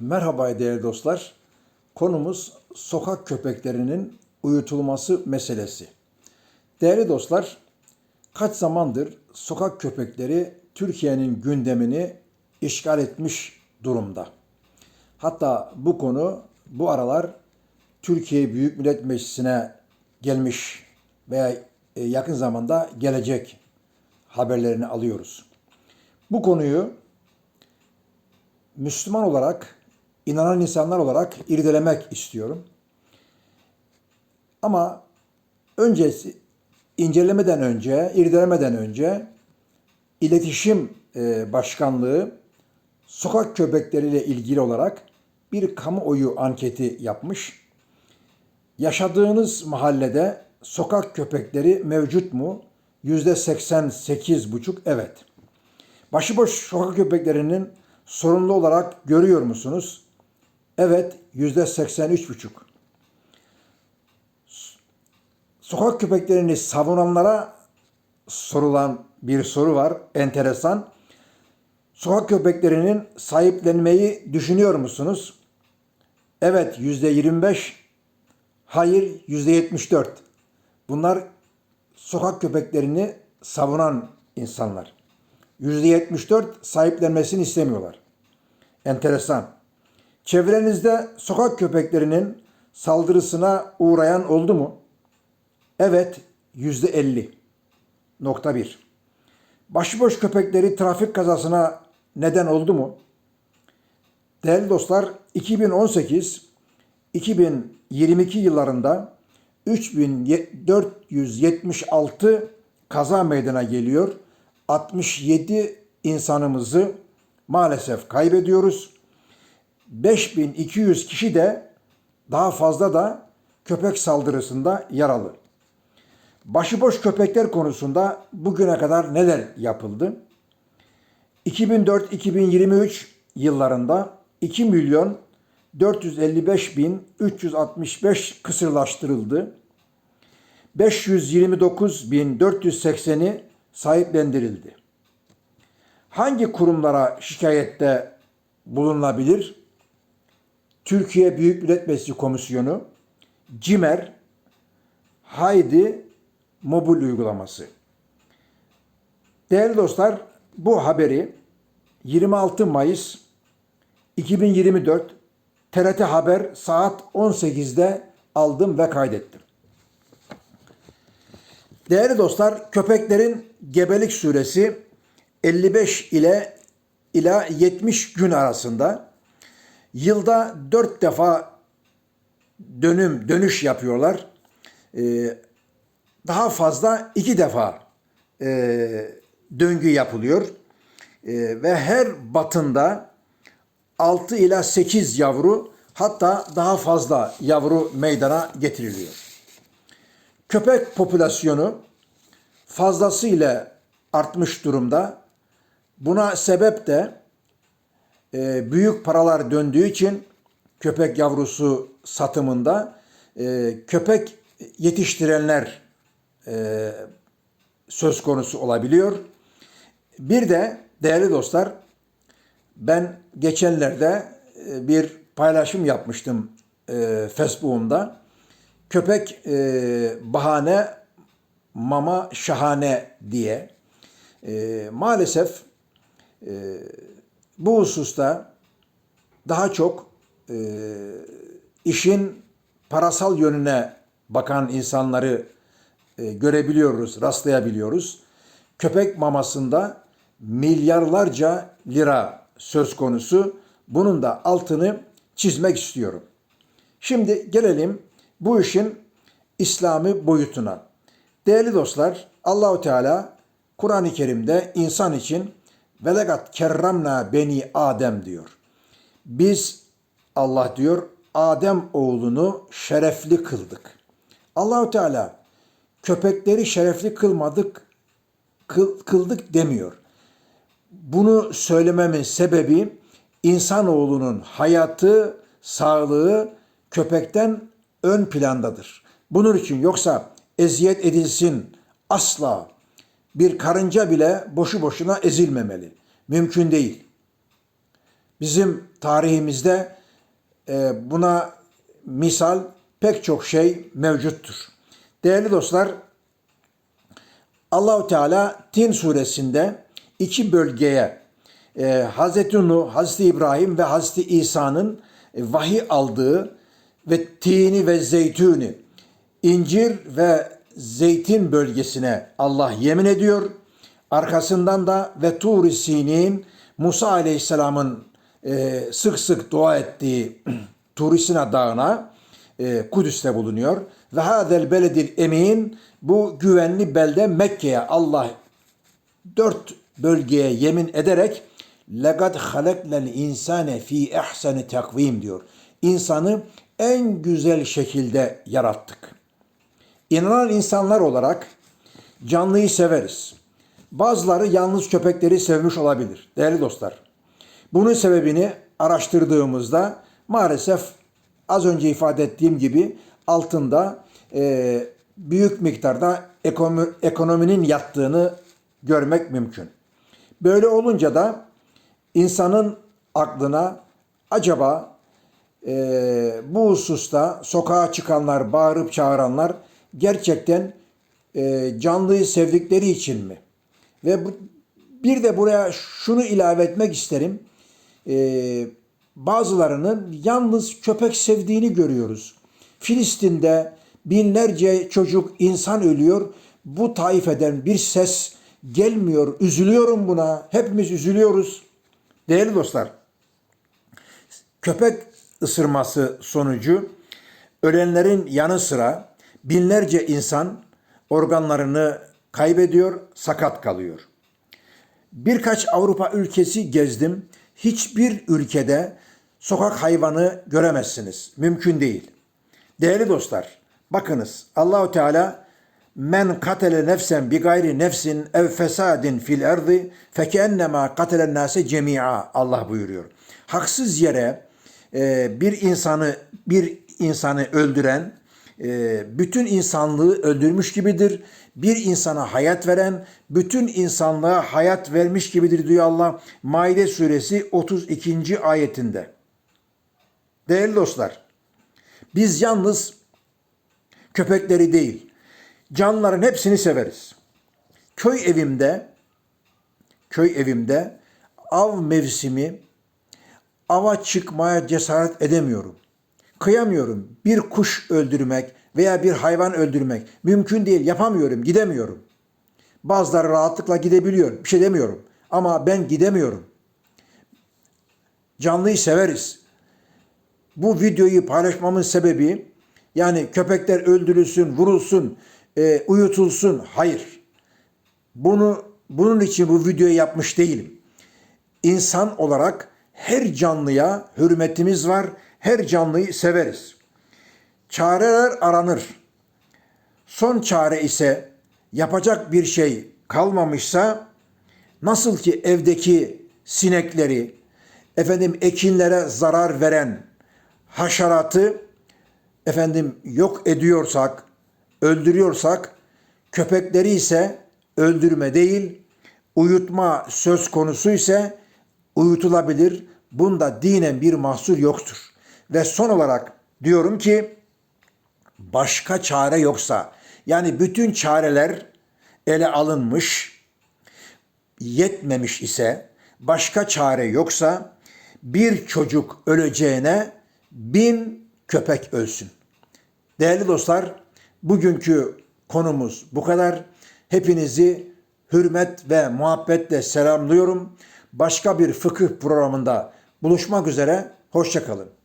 Merhaba değerli dostlar. Konumuz sokak köpeklerinin uyutulması meselesi. Değerli dostlar, kaç zamandır sokak köpekleri Türkiye'nin gündemini işgal etmiş durumda. Hatta bu konu bu aralar Türkiye Büyük Millet Meclisi'ne gelmiş veya e, yakın zamanda gelecek haberlerini alıyoruz. Bu konuyu Müslüman olarak, inanan insanlar olarak irdelemek istiyorum. Ama öncesi, incelemeden önce, irdelemeden önce iletişim e, başkanlığı sokak köpekleriyle ilgili olarak bir kamuoyu anketi yapmış. Yaşadığınız mahallede sokak köpekleri mevcut mu? Yüzde 88,5 evet. Başıboş sokak köpeklerinin sorunlu olarak görüyor musunuz? Evet, yüzde 83,5. Sokak köpeklerini savunanlara sorulan bir soru var, enteresan. Sokak köpeklerinin sahiplenmeyi düşünüyor musunuz? Evet, yüzde 25. Hayır, yüzde 74. Bunlar sokak köpeklerini savunan insanlar. %74 sahiplenmesini istemiyorlar. Enteresan. Çevrenizde sokak köpeklerinin saldırısına uğrayan oldu mu? Evet, %50. Nokta bir. Başıboş köpekleri trafik kazasına neden oldu mu? Değerli dostlar, 2018-2022 yıllarında 3476 kaza meydana geliyor. 67 insanımızı maalesef kaybediyoruz. 5200 kişi de daha fazla da köpek saldırısında yaralı. Başıboş köpekler konusunda bugüne kadar neler yapıldı? 2004-2023 yıllarında 2 milyon 455 bin 365 kısırlaştırıldı. 529 bin 480'i sahiplendirildi. Hangi kurumlara şikayette bulunabilir? Türkiye Büyük Millet Meclisi Komisyonu, CİMER, Haydi mobil uygulaması. Değerli dostlar, bu haberi 26 Mayıs 2024 TRT Haber saat 18'de aldım ve kaydettim. Değerli dostlar, köpeklerin gebelik süresi 55 ile ila 70 gün arasında. Yılda 4 defa dönüm dönüş yapıyorlar. Ee, daha fazla 2 defa e, döngü yapılıyor. E, ve her batında 6 ila 8 yavru hatta daha fazla yavru meydana getiriliyor. Köpek popülasyonu fazlasıyla artmış durumda. Buna sebep de e, büyük paralar döndüğü için köpek yavrusu satımında e, köpek yetiştirenler e, söz konusu olabiliyor. Bir de değerli dostlar ben geçenlerde e, bir paylaşım yapmıştım e, Facebook'umda. Köpek e, bahane, mama şahane diye. E, maalesef e, bu hususta daha çok e, işin parasal yönüne bakan insanları e, görebiliyoruz, rastlayabiliyoruz. Köpek mamasında milyarlarca lira söz konusu. Bunun da altını çizmek istiyorum. Şimdi gelelim bu işin İslami boyutuna. Değerli dostlar, Allahu Teala Kur'an-ı Kerim'de insan için velegat kerramna beni Adem diyor. Biz Allah diyor Adem oğlunu şerefli kıldık. Allahu Teala köpekleri şerefli kılmadık kıl, kıldık demiyor. Bunu söylememin sebebi insanoğlunun hayatı, sağlığı köpekten ön plandadır. Bunun için yoksa eziyet edilsin asla bir karınca bile boşu boşuna ezilmemeli. Mümkün değil. Bizim tarihimizde e, buna misal pek çok şey mevcuttur. Değerli dostlar, Allahu Teala Tin suresinde iki bölgeye e, Hazreti Nuh, Hazreti İbrahim ve Hazreti İsa'nın e, vahiy aldığı ve tini ve zeytuni, incir ve zeytin bölgesine Allah yemin ediyor. Arkasından da ve Tur-i Sinin Musa Aleyhisselam'ın e, sık sık dua ettiği Tur-i Sina Dağı'na e, Kudüs'te bulunuyor. Ve hadel beledil emin bu güvenli belde Mekke'ye Allah dört bölgeye yemin ederek legad halaknel insane fi ehseni takvim diyor. İnsanı en güzel şekilde yarattık. İnanan insanlar olarak canlıyı severiz. Bazıları yalnız köpekleri sevmiş olabilir değerli dostlar. Bunun sebebini araştırdığımızda maalesef az önce ifade ettiğim gibi altında e, büyük miktarda ekonomi, ekonominin yattığını görmek mümkün. Böyle olunca da insanın aklına acaba e, bu hususta sokağa çıkanlar, bağırıp çağıranlar gerçekten e, canlıyı sevdikleri için mi? Ve bu, bir de buraya şunu ilave etmek isterim. E, bazılarının yalnız köpek sevdiğini görüyoruz. Filistin'de binlerce çocuk, insan ölüyor. Bu taifeden bir ses gelmiyor. Üzülüyorum buna. Hepimiz üzülüyoruz. Değerli dostlar, köpek ısırması sonucu ölenlerin yanı sıra binlerce insan organlarını kaybediyor, sakat kalıyor. Birkaç Avrupa ülkesi gezdim. Hiçbir ülkede sokak hayvanı göremezsiniz. Mümkün değil. Değerli dostlar, bakınız Allahu Teala men katele nefsen bi gayri nefsin ev fesadin fil erdi fekennema katelen nase cemia Allah buyuruyor. Haksız yere e, bir insanı bir insanı öldüren bütün insanlığı öldürmüş gibidir. Bir insana hayat veren bütün insanlığa hayat vermiş gibidir diyor Allah Maide suresi 32. ayetinde. Değerli dostlar, biz yalnız köpekleri değil, canlıların hepsini severiz. Köy evimde, köy evimde av mevsimi ava çıkmaya cesaret edemiyorum. Kıyamıyorum. Bir kuş öldürmek veya bir hayvan öldürmek mümkün değil. Yapamıyorum, gidemiyorum. Bazıları rahatlıkla gidebiliyor. Bir şey demiyorum. Ama ben gidemiyorum. Canlıyı severiz. Bu videoyu paylaşmamın sebebi yani köpekler öldürülsün, vurulsun, e, uyutulsun. Hayır. Bunu bunun için bu videoyu yapmış değilim. İnsan olarak her canlıya hürmetimiz var. Her canlıyı severiz. Çareler aranır. Son çare ise yapacak bir şey kalmamışsa nasıl ki evdeki sinekleri, efendim ekinlere zarar veren haşeratı efendim yok ediyorsak, öldürüyorsak köpekleri ise öldürme değil, uyutma söz konusu ise uyutulabilir. Bunda dinen bir mahsur yoktur. Ve son olarak diyorum ki başka çare yoksa yani bütün çareler ele alınmış yetmemiş ise başka çare yoksa bir çocuk öleceğine bin köpek ölsün. Değerli dostlar, bugünkü konumuz bu kadar. Hepinizi hürmet ve muhabbetle selamlıyorum. Başka bir fıkıh programında buluşmak üzere. Hoşçakalın.